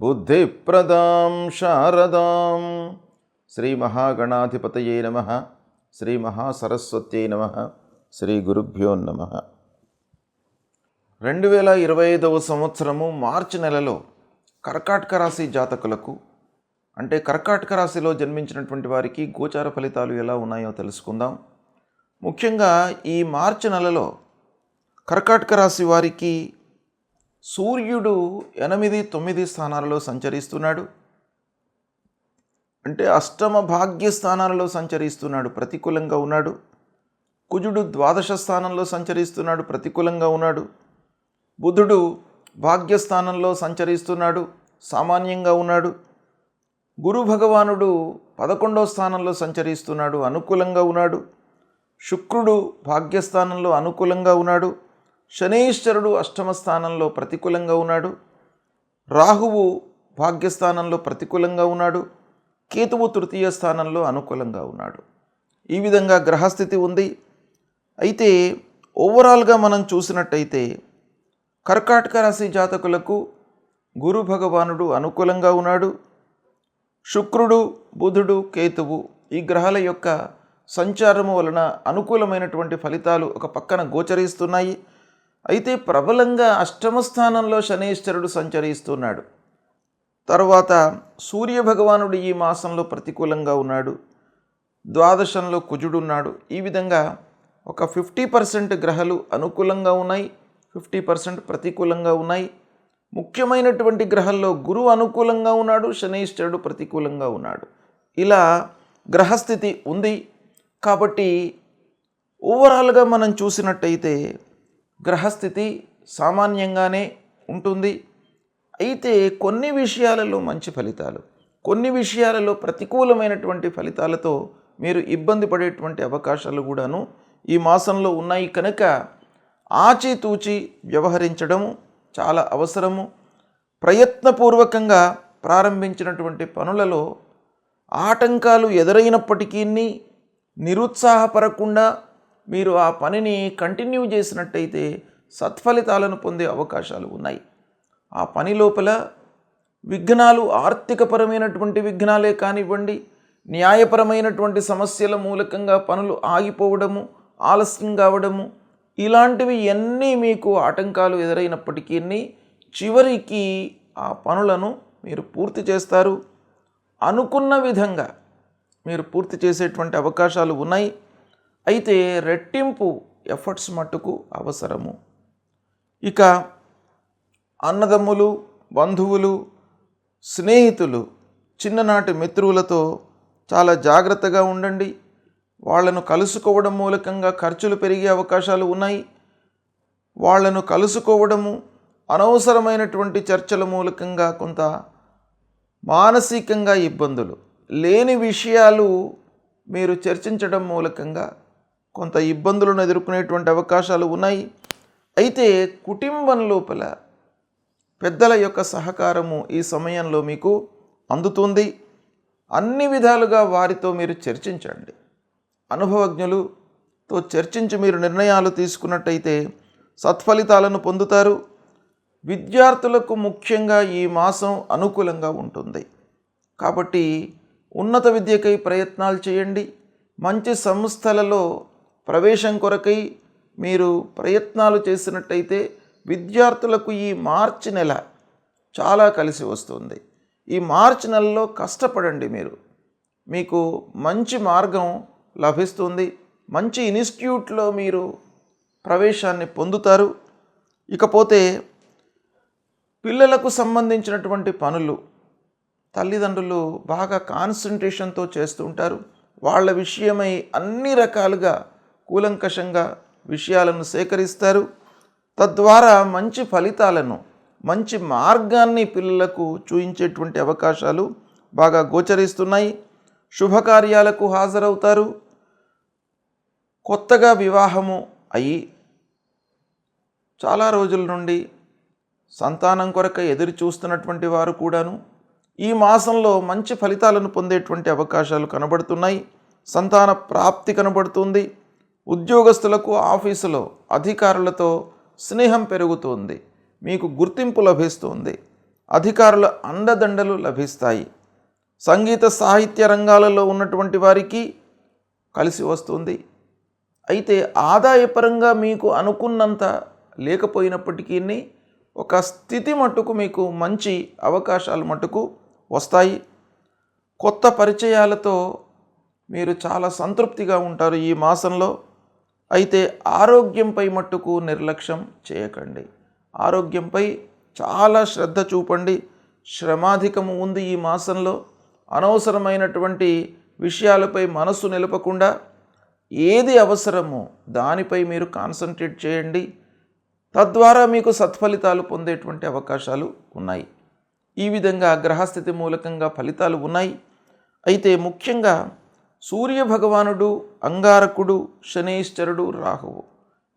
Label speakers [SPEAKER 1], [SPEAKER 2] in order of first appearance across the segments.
[SPEAKER 1] బుద్ధిప్రదాం శారదాం. శ్రీ మహాగణాధిపతయే నమ. శ్రీ మహాసరస్వత్యై నమ. శ్రీ గురుభ్యో నమ. రెండు వేల ఇరవై ఐదవ సంవత్సరము మార్చి నెలలో కర్కాటక రాశి జాతకులకు అంటే కర్కాటక రాశిలో జన్మించినటువంటి వారికి గోచార ఫలితాలు ఎలా ఉన్నాయో తెలుసుకుందాం. ముఖ్యంగా ఈ మార్చి నెలలో కర్కాటక రాశి వారికి సూర్యుడు ఎనిమిది తొమ్మిది స్థానాలలో సంచరిస్తున్నాడు. అంటే అష్టమ భాగ్య స్థానాలలో సంచరిస్తున్నాడు ప్రతికూలంగా ఉన్నాడు. కుజుడు ద్వాదశ స్థానంలో సంచరిస్తున్నాడు ప్రతికూలంగా ఉన్నాడు. బుధుడు భాగ్యస్థానంలో సంచరిస్తున్నాడు సామాన్యంగా ఉన్నాడు. గురు భగవానుడు పదకొండవ స్థానంలో సంచరిస్తున్నాడు అనుకూలంగా ఉన్నాడు. శుక్రుడు భాగ్యస్థానంలో అనుకూలంగా ఉన్నాడు. శనీశ్వరుడు అష్టమ స్థానంలో ప్రతికూలంగా ఉన్నాడు. రాహువు భాగ్యస్థానంలో ప్రతికూలంగా ఉన్నాడు. కేతువు తృతీయ స్థానంలో అనుకూలంగా ఉన్నాడు. ఈ విధంగా గ్రహస్థితి ఉంది. అయితే ఓవరాల్గా మనం చూసినట్టయితే కర్కాటక రాశి జాతకులకు గురు భగవానుడు అనుకూలంగా ఉన్నాడు. శుక్రుడు బుధుడు కేతువు ఈ గ్రహాల యొక్క సంచారము వలన అనుకూలమైనటువంటి ఫలితాలు ఒక పక్కన గోచరిస్తున్నాయి. అయితే ప్రబలంగా అష్టమ స్థానంలో శనీశ్వరుడు సంచరిస్తున్నాడు. తర్వాత సూర్య భగవానుడు ఈ మాసంలో ప్రతికూలంగా ఉన్నాడు. ద్వాదశంలో కుజుడున్నాడు. ఈ విధంగా ఒక ఫిఫ్టీ పర్సెంట్ గ్రహాలు అనుకూలంగా ఉన్నాయి. ఫిఫ్టీ పర్సెంట్ ప్రతికూలంగా ఉన్నాయి. ముఖ్యమైనటువంటి గ్రహాల్లో గురువు అనుకూలంగా ఉన్నాడు. శనీశ్వరుడు ప్రతికూలంగా ఉన్నాడు. ఇలా గ్రహస్థితి ఉంది. కాబట్టి ఓవరాల్గా మనం చూసినట్టయితే గ్రహస్థితి సామాన్యంగానే ఉంటుంది. అయితే కొన్ని విషయాలలో మంచి ఫలితాలు. కొన్ని విషయాలలో ప్రతికూలమైనటువంటి ఫలితాలతో మీరు ఇబ్బంది పడేటువంటి అవకాశాలు కూడాను ఈ మాసంలో ఉన్నాయి. కనుక ఆచితూచి వ్యవహరించడము చాలా అవసరము. ప్రయత్నపూర్వకంగా ప్రారంభించినటువంటి పనులలో ఆటంకాలు ఎదురైనప్పటికీ నిరుత్సాహపడకుండా మీరు ఆ పనిని కంటిన్యూ చేసినట్టయితే సత్ఫలితాలను పొందే అవకాశాలు ఉన్నాయి. ఆ పని లోపల విఘ్నాలు ఆర్థికపరమైనటువంటి విఘ్నాలే కానివ్వండి న్యాయపరమైనటువంటి సమస్యల మూలకంగా పనులు ఆగిపోవడము ఆలస్యం కావడము ఇలాంటివి ఎన్ని మీకు ఆటంకాలు ఎదురైనప్పటికీ చివరికి ఆ పనులను మీరు పూర్తి చేస్తారు. అనుకున్న విధంగా మీరు పూర్తి చేసేటువంటి అవకాశాలు ఉన్నాయి. అయితే రెట్టింపు ఎఫర్ట్స్ మట్టుకు అవసరము. ఇక అన్నదమ్ములు బంధువులు స్నేహితులు చిన్ననాటి మిత్రులతో చాలా జాగ్రత్తగా ఉండండి. వాళ్ళను కలుసుకోవడం మూలకంగా ఖర్చులు పెరిగే అవకాశాలు ఉన్నాయి. వాళ్ళను కలుసుకోవడము అనవసరమైనటువంటి చర్చల మూలకంగా కొంత మానసికంగా ఇబ్బందులు. లేని విషయాలు మీరు చర్చించడం మూలకంగా కొంత ఇబ్బందులను ఎదుర్కొనేటువంటి అవకాశాలు ఉన్నాయి. అయితే కుటుంబం లోపల పెద్దల యొక్క సహకారము ఈ సమయంలో మీకు అందుతుంది. అన్ని విధాలుగా వారితో మీరు చర్చించండి. అనుభవజ్ఞులుతో చర్చించి మీరు నిర్ణయాలు తీసుకున్నట్టయితే సత్ఫలితాలను పొందుతారు. విద్యార్థులకు ముఖ్యంగా ఈ మాసం అనుకూలంగా ఉంటుంది. కాబట్టి ఉన్నత విద్యకై ప్రయత్నాలు చేయండి. మంచి సంస్థలలో ప్రవేశం కొరకై మీరు ప్రయత్నాలు చేసినట్టయితే విద్యార్థులకు ఈ మార్చి నెల చాలా కలిసి వస్తుంది. ఈ మార్చి నెలలో కష్టపడండి మీరు. మీకు మంచి మార్గం లభిస్తుంది. మంచి ఇన్స్టిట్యూట్లో మీరు ప్రవేశాన్ని పొందుతారు. ఇకపోతే పిల్లలకు సంబంధించినటువంటి పనులు తల్లిదండ్రులు బాగా కాన్సన్ట్రేషన్తో చేస్తుంటారు వాళ్ళ విషయమై అన్ని రకాలుగా కూలంకషంగా విషయాలను సేకరిస్తారు. తద్వారా మంచి ఫలితాలను మంచి మార్గాన్ని పిల్లలకు చూయించేటువంటి అవకాశాలు బాగా గోచరిస్తున్నాయి. శుభకార్యాలకు హాజరవుతారు. కొత్తగా వివాహము అయి చాలా రోజుల నుండి సంతానం కొరక ఎదురు చూస్తున్నటువంటి వారు కూడాను ఈ మాసంలో మంచి ఫలితాలను పొందేటువంటి అవకాశాలు కనబడుతున్నాయి. సంతాన ప్రాప్తి కనబడుతుంది. ఉద్యోగస్తులకు ఆఫీసులో అధికారులతో స్నేహం పెరుగుతుంది. మీకు గుర్తింపు లభిస్తుంది. అధికారుల అండదండలు లభిస్తాయి. సంగీత సాహిత్య రంగాలలో ఉన్నటువంటి వారికి కలిసి వస్తుంది. అయితే ఆదాయపరంగా మీకు అనుకున్నంత లేకపోయినప్పటికీ ఒక స్థితి మట్టుకు మీకు మంచి అవకాశాలు మట్టుకు వస్తాయి. కొత్త పరిచయాలతో మీరు చాలా సంతృప్తిగా ఉంటారు ఈ మాసంలో. అయితే ఆరోగ్యంపై మట్టుకు నిర్లక్ష్యం చేయకండి. ఆరోగ్యంపై చాలా శ్రద్ధ చూపండి. శ్రమాధికము ఉంది ఈ మాసంలో. అనవసరమైనటువంటి విషయాలపై మనస్సు నిలపకుండా ఏది అవసరమో దానిపై మీరు కాన్సన్ట్రేట్ చేయండి. తద్వారా మీకు సత్ఫలితాలు పొందేటువంటి అవకాశాలు ఉన్నాయి. ఈ విధంగా గ్రహస్థితి మూలకంగా ఫలితాలు ఉన్నాయి. అయితే ముఖ్యంగా సూర్య భగవానుడు అంగారకుడు శనేశ్వరుడు రాహువు.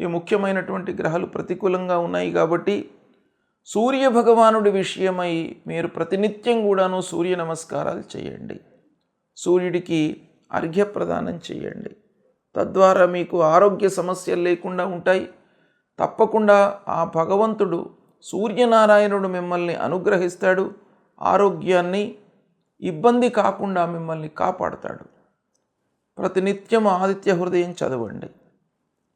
[SPEAKER 1] ఈ ముఖ్యమైనటువంటి గ్రహాలు ప్రతికూలంగా ఉన్నాయి కాబట్టి సూర్య భగవానుడి విషయమై మీరు ప్రతినిత్యం కూడాను సూర్య నమస్కారాలు చేయండి. సూర్యుడికి అర్ఘ్యప్రదానం చేయండి. తద్వారా మీకు ఆరోగ్య సమస్యలు లేకుండా ఉంటాయి. తప్పకుండా ఆ భగవంతుడు సూర్యనారాయణుడు మిమ్మల్ని అనుగ్రహిస్తాడు. ఆరోగ్యాన్ని ఇబ్బంది కాకుండా మిమ్మల్ని కాపాడతాడు. ప్రతినిత్యం ఆదిత్య హృదయం చదవండి.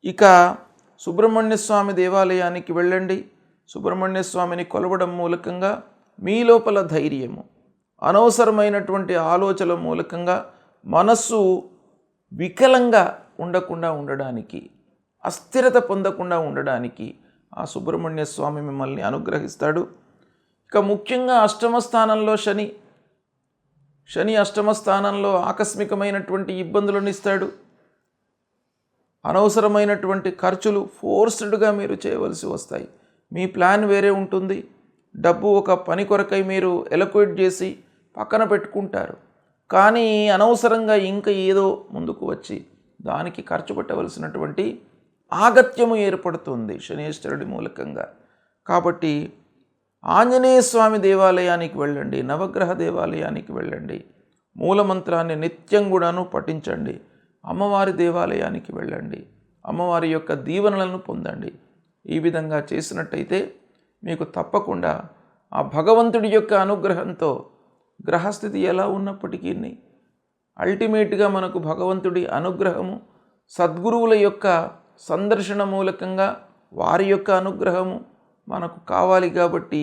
[SPEAKER 1] ఇక సుబ్రహ్మణ్య స్వామి దేవాలయానికి వెళ్ళండి. సుబ్రహ్మణ్య స్వామిని కొలవడం మూలకంగా మీ లోపల ధైర్యము అనవసరమైనటువంటి ఆలోచన మూలకంగా మనస్సు వికలంగా ఉండకుండా ఉండడానికి అస్థిరత పొందకుండా ఉండడానికి ఆ సుబ్రహ్మణ్య స్వామి మిమ్మల్ని అనుగ్రహిస్తాడు. ఇక ముఖ్యంగా అష్టమ స్థానంలో శని శని అష్టమ స్థానంలో ఆకస్మికమైనటువంటి ఇబ్బందులను ఇస్తాడు అనవసరమైనటువంటి ఖర్చులు ఫోర్స్డ్గా మీరు చేయవలసి వస్తాయి. మీ ప్లాన్ వేరే ఉంటుంది. డబ్బు ఒక పని కొరకై మీరు ఎలక్వేట్ చేసి పక్కన పెట్టుకుంటారు. కానీ అనవసరంగా ఇంకా ఏదో ముందుకు వచ్చి దానికి ఖర్చు పెట్టవలసినటువంటి ఆగత్యము ఏర్పడుతుంది శనేశ్వరుడి మూలకంగా. కాబట్టి ఆంజనేయ స్వామి దేవాలయానికి వెళ్ళండి నవగ్రహ దేవాలయానికి వెళ్ళండి మూలమంత్రాన్ని నిత్యం కూడాను పఠించండి అమ్మవారి దేవాలయానికి వెళ్ళండి అమ్మవారి యొక్క దీవెనలను పొందండి. ఈ విధంగా చేసినట్టయితే మీకు తప్పకుండా ఆ భగవంతుడి యొక్క అనుగ్రహంతో గ్రహస్థితి ఎలా ఉన్నప్పటికీ అల్టిమేట్గా మనకు భగవంతుడి అనుగ్రహము సద్గురువుల యొక్క సందర్శన మూలకంగా వారి యొక్క అనుగ్రహము మనకు కావాలి కాబట్టి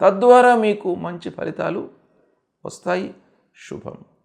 [SPEAKER 1] తద్వారా మీకు మంచి ఫలితాలు వస్తాయి. శుభం.